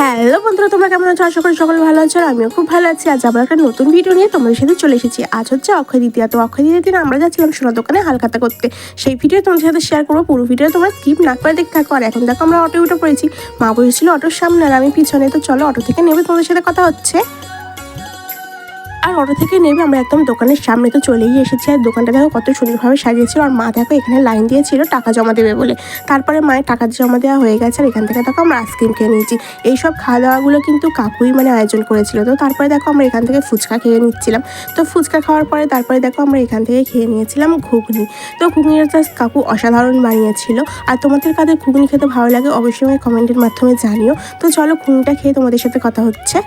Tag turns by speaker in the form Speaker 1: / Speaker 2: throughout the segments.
Speaker 1: Hello বন্ধুরা, তোমরা কেমন আছো? আশা করি সকলে ভালো আছো আমিও খুব ভালো আছি। আজ আবার একটা নতুন ভিডিও নিয়ে তোমাদের সাথে চলে এসেছি। আজ হচ্ছে অক্ষয় দ্বিতীয় তো অক্ষয় দ্বিতীয় দিন আমরা যাচ্ছিলাম সোনার দোকানে হালখাতা করতে। সেই ভিডিও তোমাদের সাথে শেয়ার করব। পুরো ভিডিও তোমরা স্কিপ না করে দেখতে থাকো। আর এখন দেখো আমরা অটো উঠে পড়েছি। মা বসেছিল অটোর সামনে আর আমি পিছনে। তো চলো অটো থেকে নেবে তোমাদের সাথে কথা হচ্ছে। অটো থেকে নেবে আমরা একদম দোকানের সামনে তো চলেই এসেছি। আর দোকানটা দেখো কত সুন্দরভাবে সাজিয়েছিল আর মা দেখো এখানে লাইন দিয়েছিল, টাকা জমা দেবে বলে। তারপরে মায়ের টাকা জমা দেওয়া হয়ে গেছে আর এখান থেকে দেখো আমরা আইসক্রিম খেয়ে নিয়েছি। এইসব খাওয়া দাওয়াগুলো কিন্তু কাকুই মানে আয়োজন করেছিল। তো তারপরে দেখো আমরা এখান থেকে ফুচকা খেয়ে নিচ্ছিলাম। তো ফুচকা খাওয়ার পরে তারপরে দেখো আমরা এখান থেকে খেয়ে নিয়েছিলাম ঘুগনি। তো ঘুগনির জাস্ট কাকু অসাধারণ বানিয়েছিল। আর তোমাদের কাদের ঘুগনি খেতে ভালো লাগে অবশ্যই আমাকে কমেন্টের মাধ্যমে জানিও। তো চলো ঘুগনিটা খেয়ে তোমাদের সাথে কথা হচ্ছে।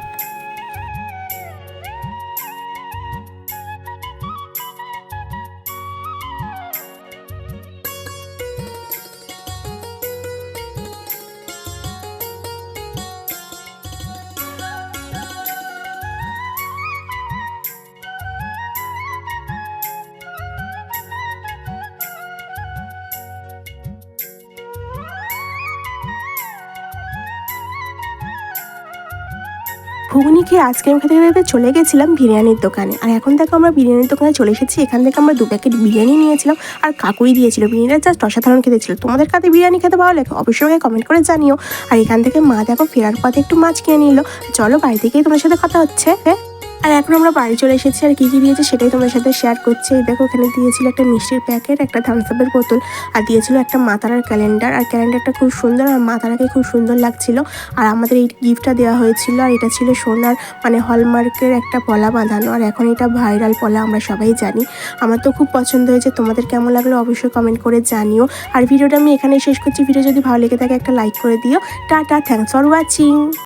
Speaker 1: ঘুগনি খেয়ে আইসক্রিম খেতে খেতে চলে গেছিলাম বিরিয়ানির দোকানে। আর এখন দেখো আমরা বিরিয়ানির দোকানে চলে এসেছি। এখান থেকে আমরা দু প্যাকেট বিরিয়ানি নিয়েছিলাম আর কাকুই দিয়েছিল। বিরিয়ানিটা জাস্ট অসাধারণ খেতে ছিল। তোমাদের কাছে বিরিয়ানি খেতে ভালো লাগে অবশ্যই আমাকে কমেন্ট করে জানিও। আর এখান থেকে মা দেখো ফেরার পথে একটু মাছ কিনে নিল। চলো বাড়ি থেকেই তোমার সাথে কথা হচ্ছে হ্যাঁ? আর এখন আমরা বাড়ি চলে এসেছি আর কী কী দিয়েছে সেটাই তোমাদের সাথে শেয়ার করছি। এই দেখো এখানে দিয়েছিল একটা মিষ্টির প্যাকেট একটা থামসাপের বোতল আর দিয়েছিল একটা মাতারার ক্যালেন্ডার আর ক্যালেন্ডারটা খুব সুন্দর আর মাতারাকে খুব সুন্দর লাগছিল। আর আমাদের এই গিফটটা দেওয়া হয়েছিল আর এটা ছিল সোনার মানে হলমার্কের একটা পলা বাঁধানো। আর এখন এটা ভাইরাল পলা, আমরা সবাই জানি। আমার তো খুব পছন্দ হয়েছে, তোমাদের কেমন লাগল অবশ্যই কমেন্ট করে জানিও। আর ভিডিওটা আমি এখানেই শেষ করছি। ভিডিও যদি ভালো লেগে থাকে, একটা লাইক করে দিও। Tata thanks for watching